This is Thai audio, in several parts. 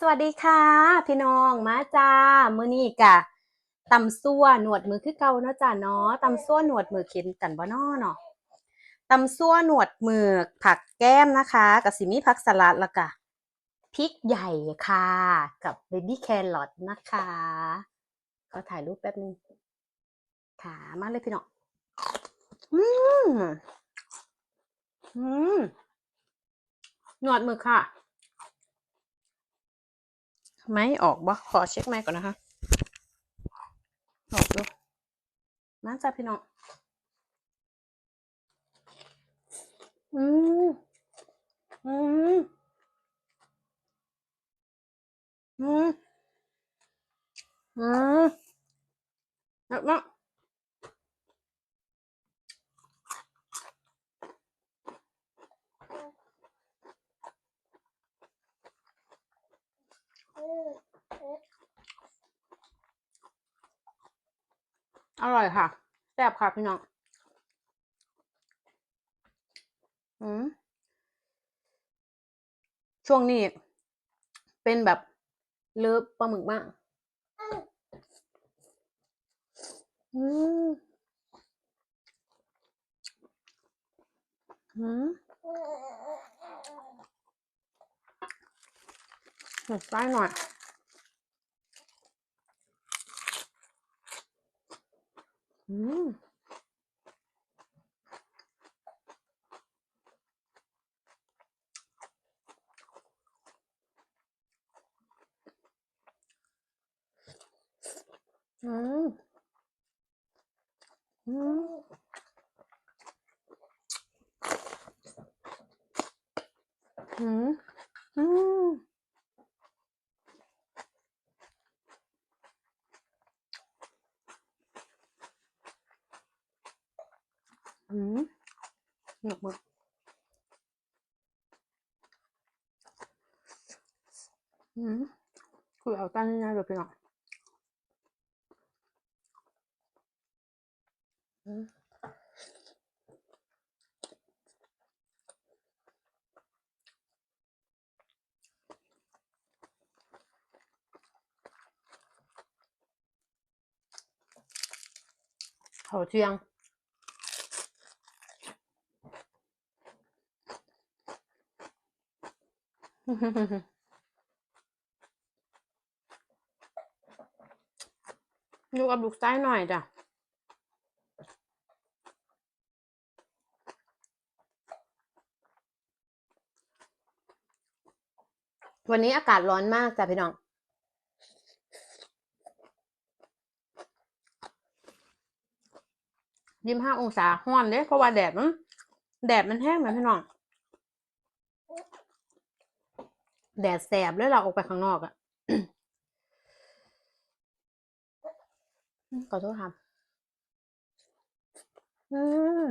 สวัสดีค่ะ พี่น้องมาจ้ามื้อนี้กะตำซั่วหนวดมือคือเก่าเนาะจ้าเนาะตำซั่วหนวดมือข็นกันบ่น้อเนาะตำซั่วหนวดมือผักแก้มนะคะกับสิมีผักสลัดล้วก็พริกใหญ่ค่ะ กับเบบี้แครอทนะคะก็ถ่ายรูปแป๊บนึงค่ะมาเลยพี่น้องอืมอืมหนวดมือค่ะ ไม่ออกบ่ขอเช็คไม่ก่อนนะคะ ออกดูมาจ้าพี่น้อง อืมอืมอืมอืมแล้วมาะร่ อยค่ะแซ่บค่ะพี่น้องอืมช่วงนี้ เป็นแบบเลิฟปลาหมึกมาก อืม อืมหมูซ้หน่อย อืมอืม อืม อืม อืม อืมหนกมากอืมคือเอาตั้งง่ายๆเลยพี่น้ อยู่กับลูกซ้หน่อยจ้ะวันนี้อากาศร้อนมากจ้ะพี่น้อง ยี่สิบห้าองศาห้อนเด้เพราะว่าแดดมันแดดมันแห้งไหมพี่น้อง แดดแสบเลยเราออกไปข้างนอกอะขอโทษค่ะอืม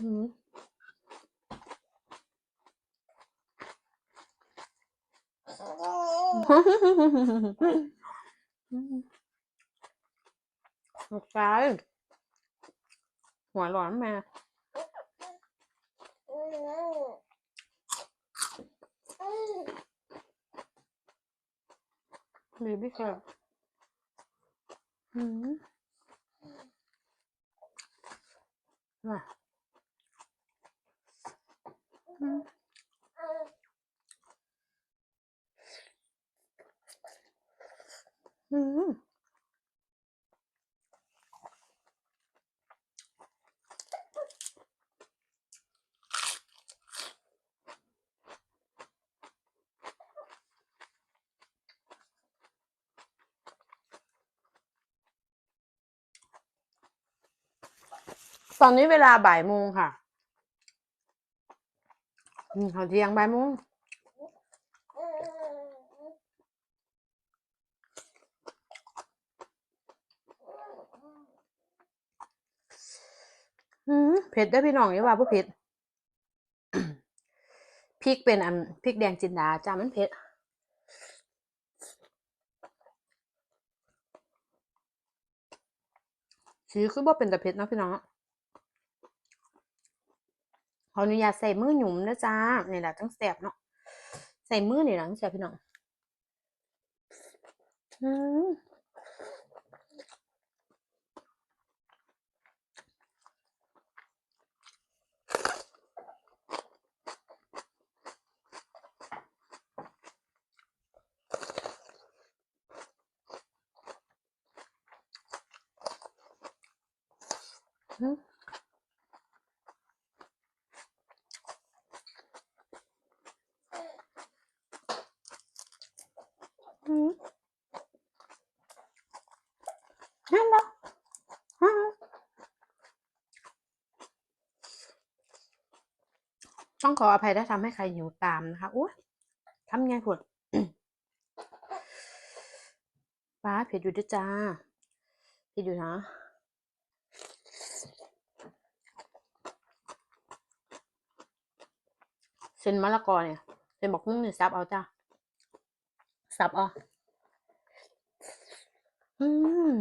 อืม ลูกชายหัวร้อนแม่เบบี้แคร์อืมมาอืมอืม ตอนนี้เวลาบ่ายโมงค่ะเขาเที่ยงบ่ายโมงอืมเผ็ดได้พี่น้องอย่ว่าบ่เผ็ดพริกเป็นอันพริกแดงจินดาจ้ามันเผ็ดสีคือบ่เป็นแต่เผ็ดนะพี่น้อง ขออนุญาตใส่มือหยุ่มนะจ้านี่แหละต้องแสบเนาะใส่มือนี่ยหลังแสบพี่น้องอืม อืมอืมนั่นแหละอืม ต้องขออภัยถ้าทำให้ใครหิวตามนะคะอุ้ยทำไงผดป้าเผ็ดอยู่ด้วยจ้าเผ็ดอยู่นะเส้นมะละกอเนี่ยเส้นบอกมุ่งเนี่ยซับเอาจ้าซับเอาอืม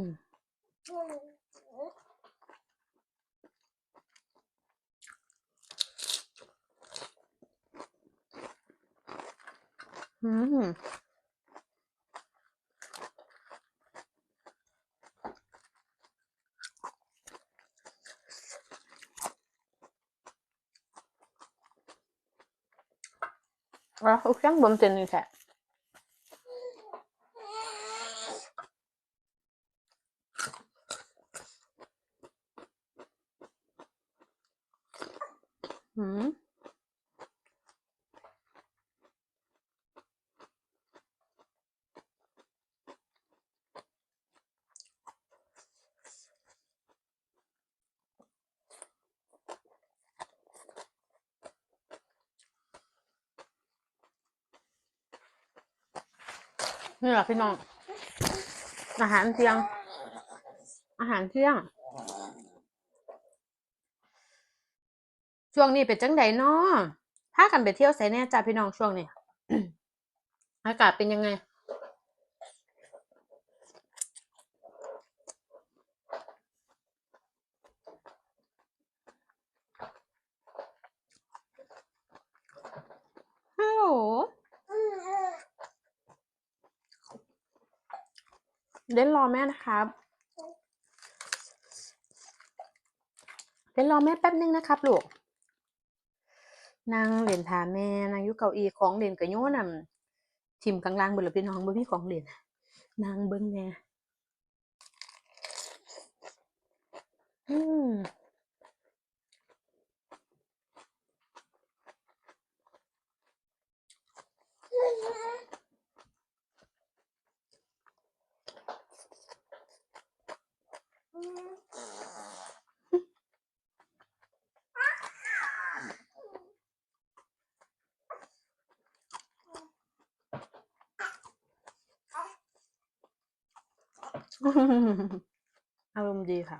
อืมแล้วเอาเครื่องบนเส้นนี่แหละอืม นี่แหละพี่น้อง อาหารเที่ยง อาหารเที่ยง ช่วงนี้เป็นจังไดเนาะถ้ากันไปเที่ยวไสแน่จ้าพี่น้องช่วงนี้ อากาศเป็นยังไง ฮัลโหล เล่นรอแม่นะครับเล่นรอแม่แป๊บนึงนะครับลูกนางเล่นทาแม่นางยู่เก้าอี้ของเล่นกับโยนน่ะทิมกลางล่างบิดแล้วพี่น้องบ่มีของเล่นนางเบิ่งแหน่อืมอารมณ์ดีค่ะ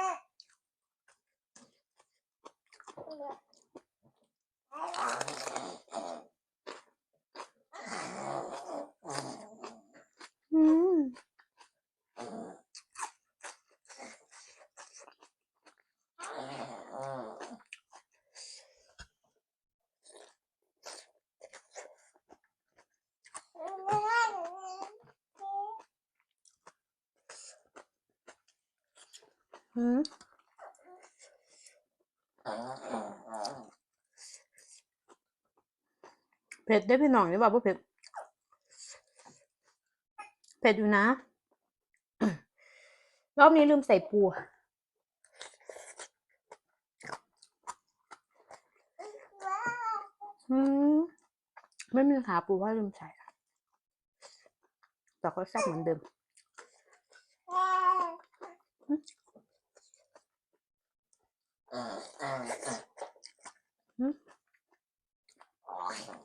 อืมอืมเผ็ดได้พี่น้องนี่บอกว่าเผ็ด เผ็ดอยู่นะ รอบนี้ลืมใส่ปูอืมไม่มีขาปูว่าลืมใส่แต่ก็แซ่บเหมือนเดิมอ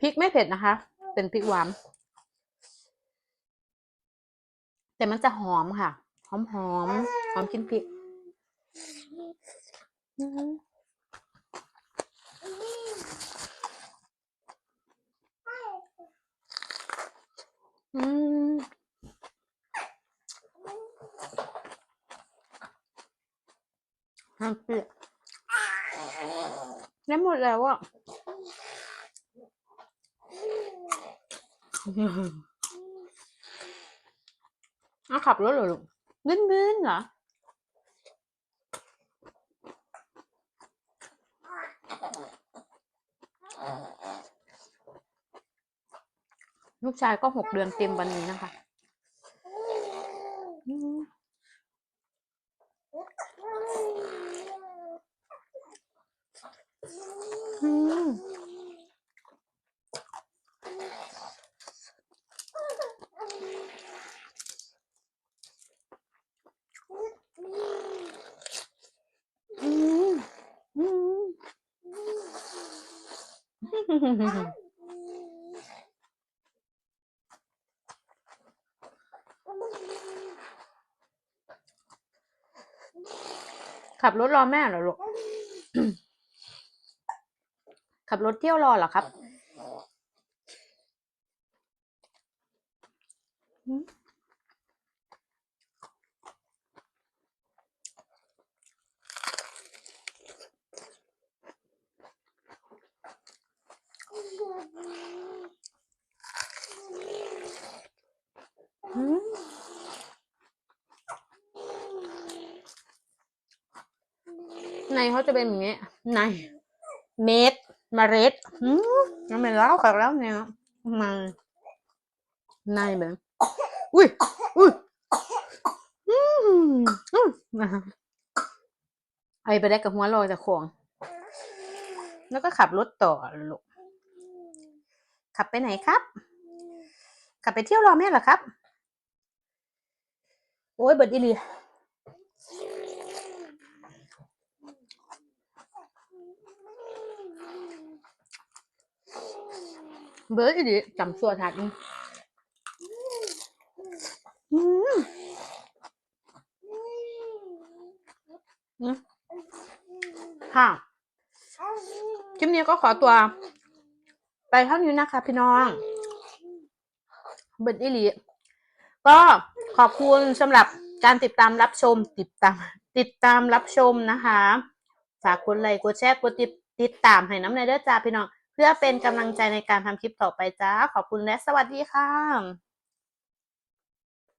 พริกไม่เผ็ดนะคะ เป็นพริกหวาน แต่มันจะหอมค่ะ หอมหอมหอมกินพริกอืมอืมน้ำเปรี้ยวได้หมดแล้วอะ อ้าวขับรถเหรอลูกบึ้นบึ้นเหรอลูกชายก็หกเดือนเต็มวันนี้นะคะ อืมอืมอืมอืม ขับรถรอแม่เหรอลูก ขับรถเที่ยวรอเหรอครับอืมอืม ในเขาจะเป็นอย่างนี้ในเม็ดเมล็ดอืมมันเป็นเล้าขักแล้วเนี่ยมาในแบบอุ้ยอุ้ยอืมอืมนะคะไอไปได้กับหัวลอยจากของ แล้วก็ขับรถต่อลูก ขับไปไหนครับ ขับไปเที่ยวรอแม่เหรอครับ โอ้ยเบิดอีลีเบิดอีลีจำสัวทัดนี่อืมค่ะคลิปนี้ก็ขอตัว ไปเท่านี้นะคะพี่น้องเบิดอีลีก็ขอบคุณสำหรับการติดตามรับชม ติดตาม ติดตามรับชมนะคะฝากกดไลค์กดแชร์กดติดติดตามให้น้ำในเด้อจ้าพี่น้อง เพื่อเป็นกำลังใจในการทำคลิปต่อไปจ้า ขอบคุณและสวัสดีค่ะ